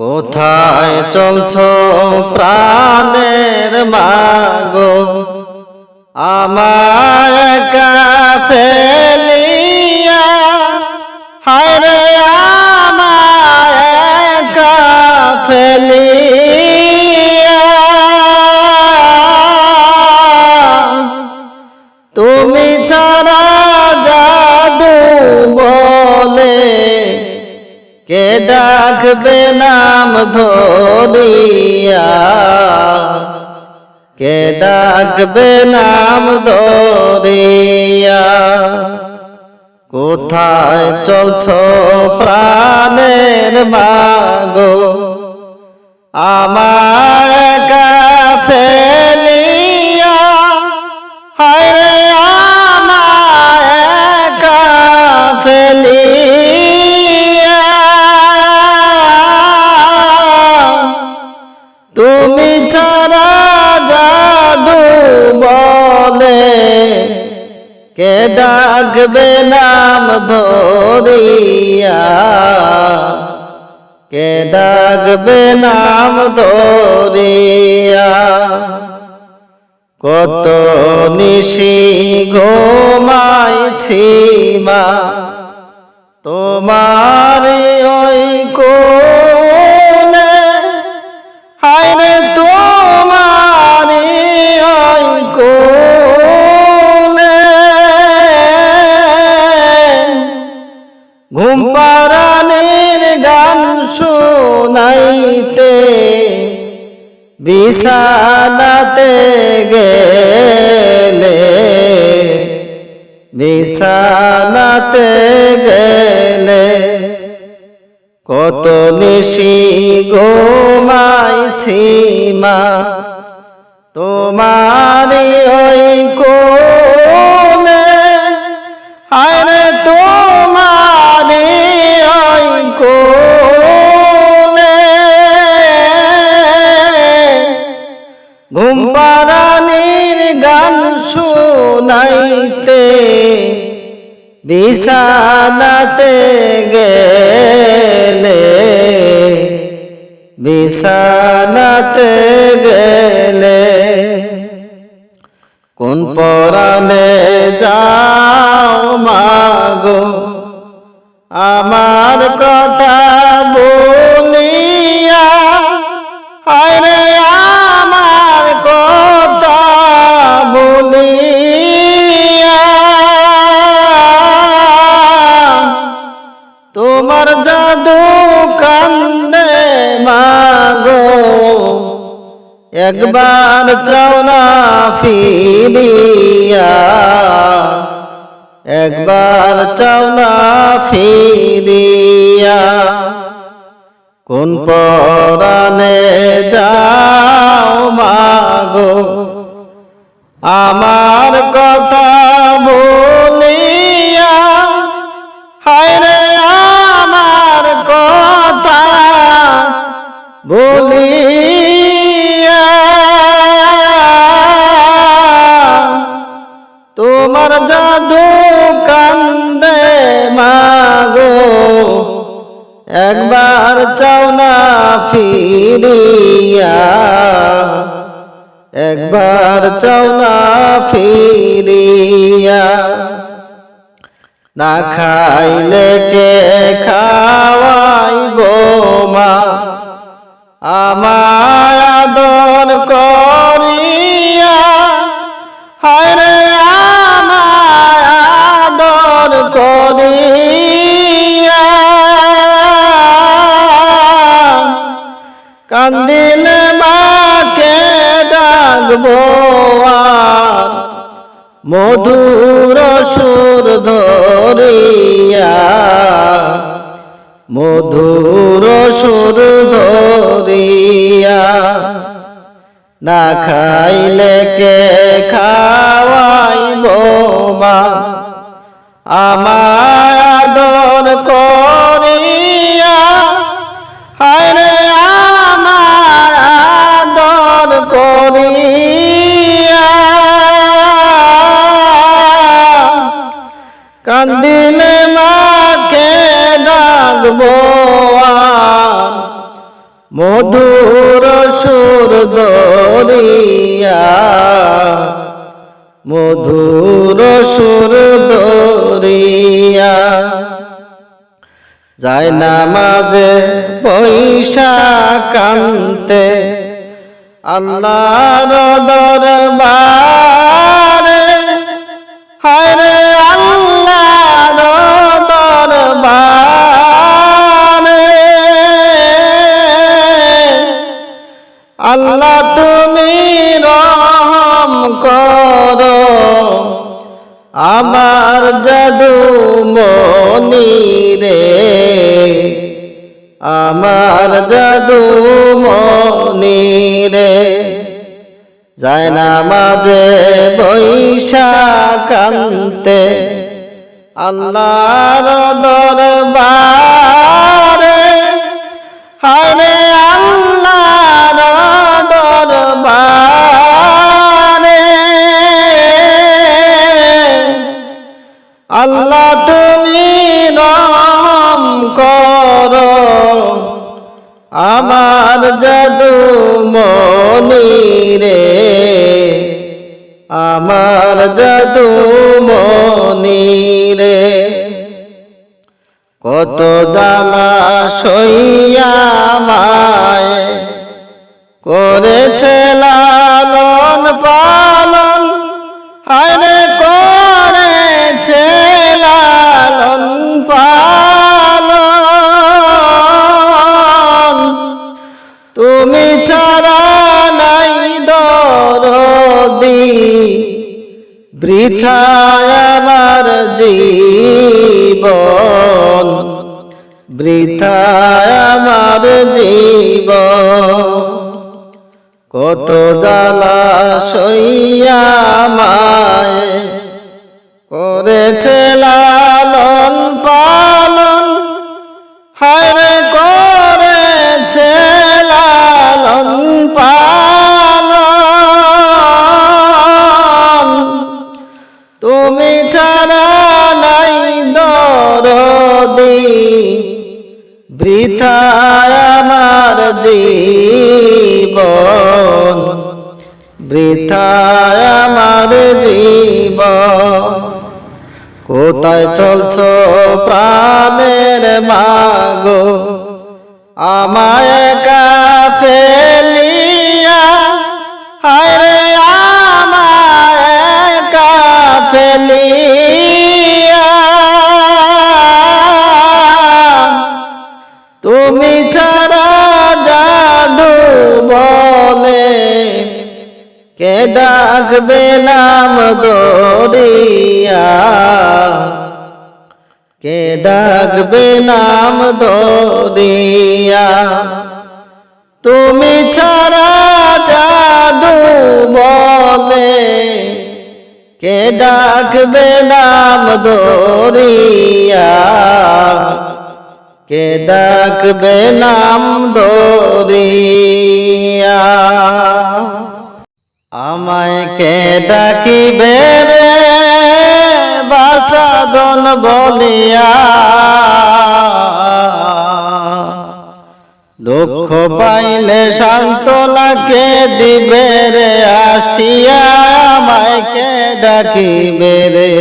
কোথায় চলছ প্রাণের মাগো? আমায় একা ডাকবে নাম ধরিয়া। কে ডাকবে নাম ধরিয়া? কোথায় চলছ প্রাণের মাগো? আমার কে ডাকবে নাম ধরিয়া? কে ডাকবে নাম ধরিয়া? কত নিশি ঘুমাইছি মা, তোমার ওই কোলে হায় তোমার ওই কোলে শোনাইতে বিশালাতে গেলে বিশালাতে গেলে কত নিশি ঘুমাইছি মা তোমারি ওই শোনাইতে বিছানাতে গেলে বিছানাতে গেলে কোন পরাণে যাও মাগো? আমার কথা বলিয়া আরে একবার চাও না ফিরিয়া। একবার চাও না ফিরিয়া। কোন পরাণে যাও মাগো আমার কথা বলিয়া ফিরিয়া একবার চাও না ফিরিয়া না খাইলে কে খাওয়াইব মা? আমায় আদর করিয়া। হায় কান্দিলে মাকে ডাকবো মধুর সুর ধরিয়া, মধুর সুর ধরিয়া। না খাইলে কে খাওয়াইব মা? আমায় আদর করিয়া কান্দিলে মাকে ডাকবো মধুর সুর দরিয়া। মধুর সুর দরিয়া। যায় না মাঝে পয়সা কান্তে। আল্লাহর দরবারে। হায় আল্লাহ তুমি রহম করো। আমার জাদু মনি রে আমার জাদু মনি রে যায় না মাঝে বৈশাকান্তে আল্লাহর দরবারে। হারে আমার জাদু মনি রে। আমার জাদু মনি রে। কত জ্বালা সইয়া মায় করেছে লালন পালন। হায়রে বৃথায় আমার জীবন বৃথায় আমার কত জ্বালা সইয়া মায় করেছে লালন পালন হায়রে জীবন বৃথায় আমার জীব কোথায় চলছ প্রাণের মাগো? আমায় কা ফেলিয়া ডাকবে নাম দরিয়া। কে ডাকবে নাম দরিয়া? তুমি ছাড়া জাদু বলে। কে ডাকবে নাম দরিয়া? কে ডাকবে নাম দরিয়া? আমায় কে ডাকিবে রে? বাসাদন বলিয়া। দুঃখ পাইলে শান্ত লাগে দিবে রে? আসিয়া আমায় কে ডাকিবে রে?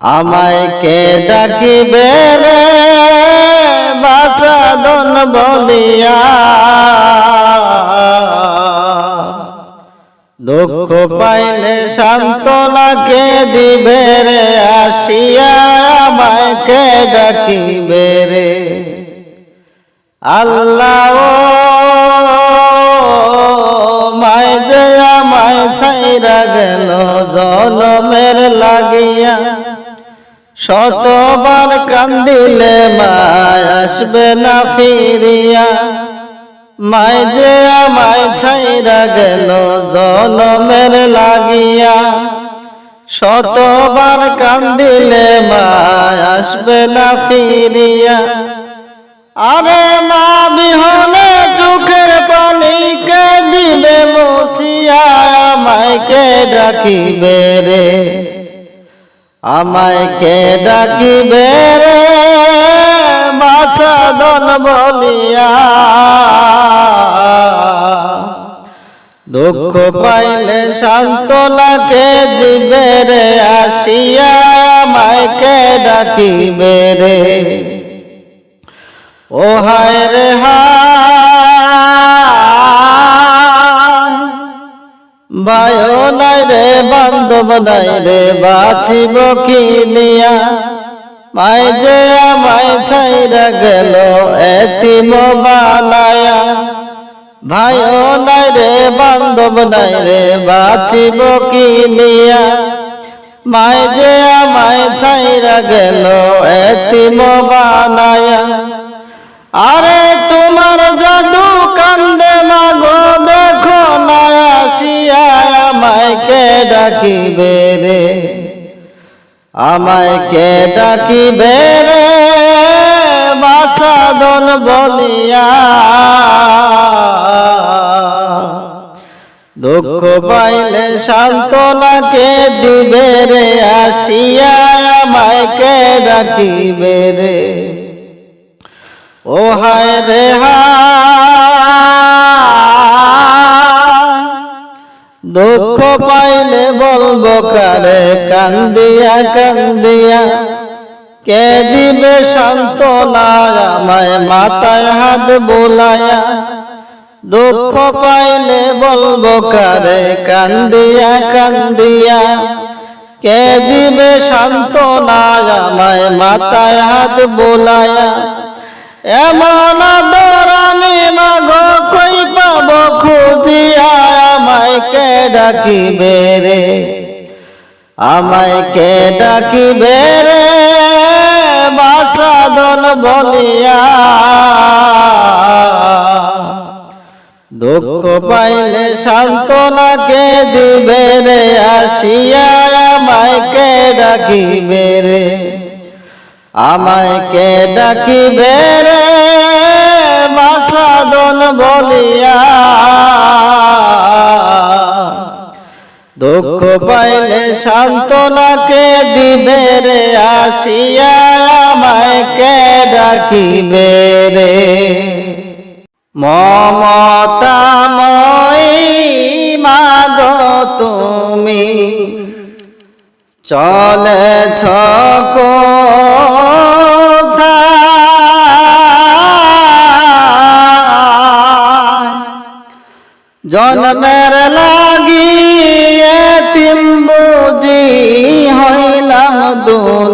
আমায় কে ডাকিবে রে? বাসাদন বলিয়া। দুঃখ পাইলে শান্ত লাগে দিবে রে, আসিয়া আমায় কে ডাকিবে রে। আল্লাহ মায় যে আমায় ছাইরা গেল জলমের লাগিয়া। শতবার কান্দিলে মায় আসবে না ফিরিয়া। মায় যে আমায় ছাইরা গেল জলমের লাগিয়া। শতবার কান্দিলে মায় আসবে না ফিরিয়া। আরে মা বিহনে চোখের পানি কে দিবে মসিয়া আমায় কে ডাকিবে রে? আমায় ডাকিবে রে? মাসাদন বলিয়া। দুঃখ পাইলে শান্তনাকে দিবে রে, আসিয়া মাইকে ডাকিবে রে। ও হায় রে হায় নাই রে, বান্ধব নাই রে, বাঁচিব কিনিয়া মাই যে আমায় ছাইরা গেল এতিম বানায়া। ভাইও নাই রে, বান্ধব নাই রে, বাঁচিব কি নিয়া? মাই যে আমায় ছাইরা গেল এতিম বানায়া। আরে তোমার জাদু কান্দে মাগো দেখো না আসিয়া আমায় কে ডাকিবে? আমায় কে ডাকিবে রে? বাসাদন বলিয়া। দুঃখ পাইলে সান্ত্বনাকে দিবে রে, আসিয়া আমায় কে ডাকিবে রে? ও হায় রে দুঃখ পাইলে বলব কারে কান্দিয়া কান্দিয়া। কে দিবে সান্ত্বনা? আমায় মাথায় হাত বোলায়া। দুঃখ পাইলে বলব কারে? কান্দিয়া কান্দিয়া। কে দিবে সান্ত্বনা? আমায় মাথায় হাত বোলায়া। এমন আদর আমি মাগো কই পাব খুঁজিয়া? আমায় কে ডাকিবে রে? আমায় কে ডাকিবে রে? বাসাদন বলিয়া। দুঃখ পাইলে সান্ত্বনাকে দিবে রে? আসিয়া আমায় কে ডাকিবে রে? আমায় কে ডাকিবে রে? বাসাদন বলিয়া। দুঃখ পাইলে সান্ত্বনাকে দিবে রে, আসিয়া আমায় কে ডাকিবে রে মমতাময়ী মাগো তুমি চলেছ? জন্মের লাগি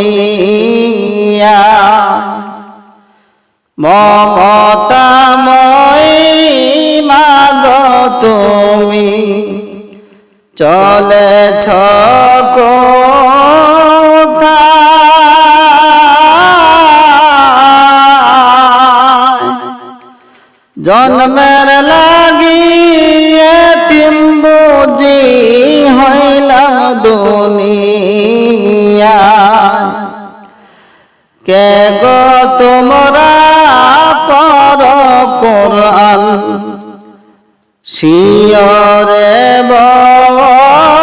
দুনিয়া মমতাময়ী মাগ তুমি চলেছ কোথায়? জন্মের লাগি এতিম বুঝি হইলাম দুনিয়া কে গো তোমরা পর কোরআন? শিয়রে বসে।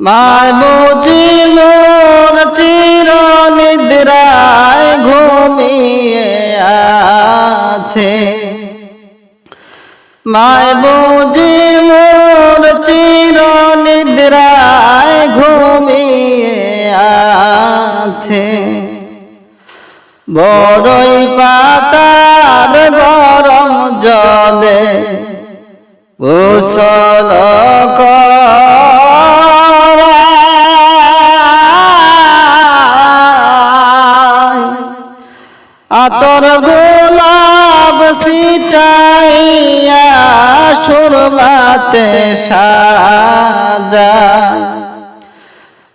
মায় বুঝি মোর চির নিদ্রায় ঘুমিয়ে মায় বুঝি মোর চির নিদ্রায় ঘুমিয়ে আছে বড়ই পাতার গরম জলে গোসল। আতর গোলাপ সিটাইয়া সুরমাতে সাজা।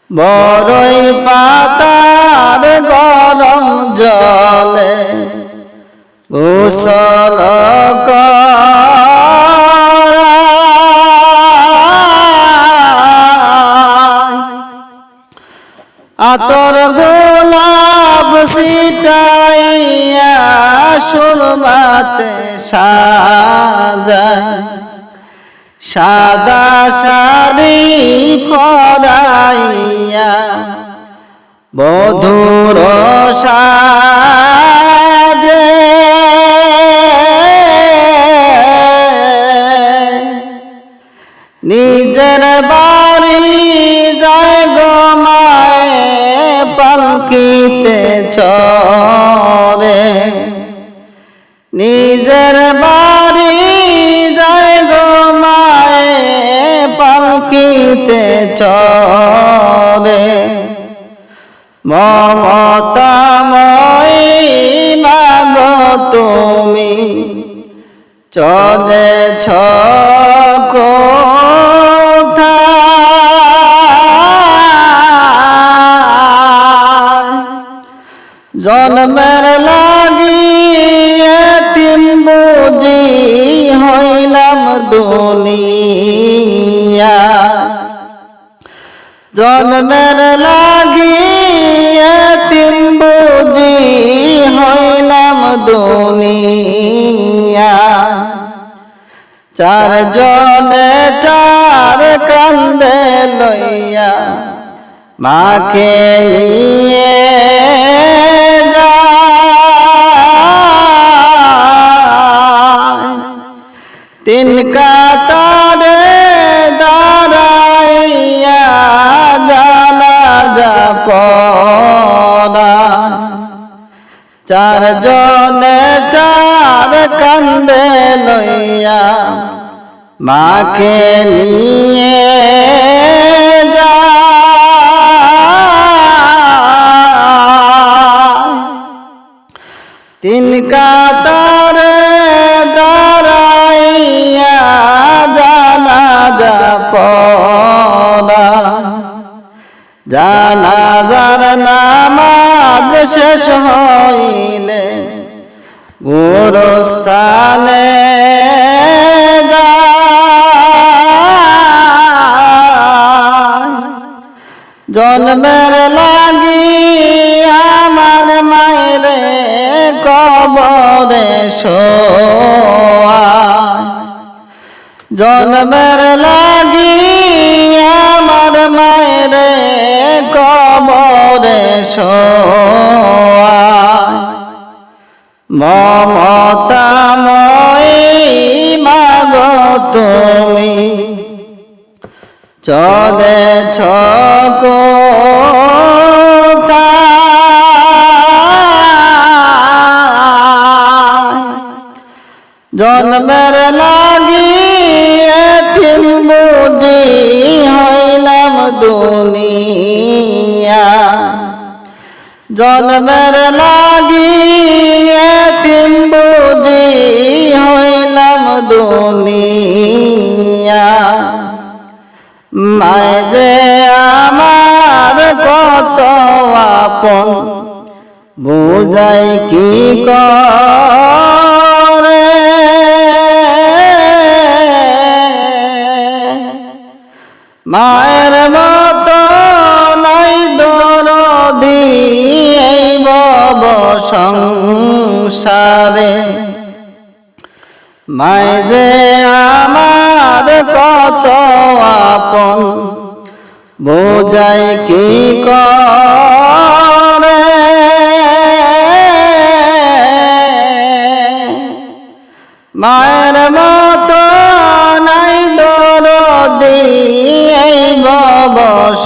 বড়ই পাতার গরম জলে গোসল সাজায় সাদা সারি ফরাইয়া মধুর সাজে। নিজের বাড়ি যায় গো মায়ে পালকিতে চরে। পালকিতে চরে মমতাময়ী তুমি চলেছ কোথায়? জন্মের লাগি তিন বুঝি হইলাম দুনিয়া। জন্মের লাগি তিন বুঝি হইলাম দুনিয়া চার জনে চার কান্দে লইয়া মাকে নিয়ে তিন কাতারে চার জনে চার কান্দে লইয়া মাকে নিয়ে যায় তিন কাতারে দাঁড়াইয়া জানা যা পড়া। জানাজার নামাজ শেষ হইলে গুরুস্থানে। জন্মের লাগি আমার মায়েরে কবরে জন্মের লাগি আমার মায়ের কবরে শোয়ায় মমতাময়ী মাগো তুমি। কোথায় জন্মের লাগি তিন বুঝি হইলাম দুনিয়া। জন্মের দুনিয়া। যে আমার কত আপন বুঝাই কি করে?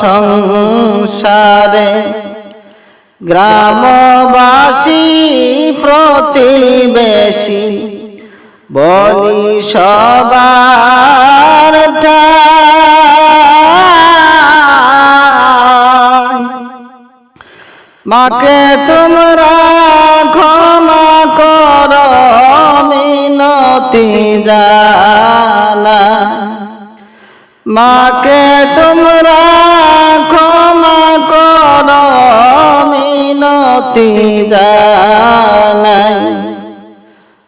সংসারে গ্রামবাসী প্রতিবেশী বলি সবার। মাকে তোমরা ক্ষমা কর মিনতি জানা মাকে তোমরা ক্ষমা কর মিনতি জানাই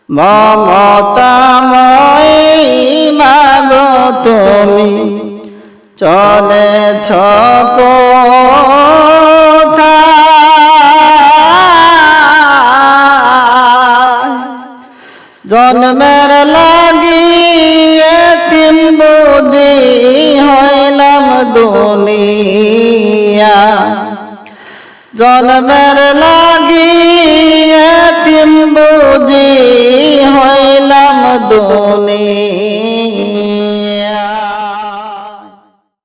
মমতাময়ী মাগো তুমি চলেছ কোথায়? জন্মের জন্মের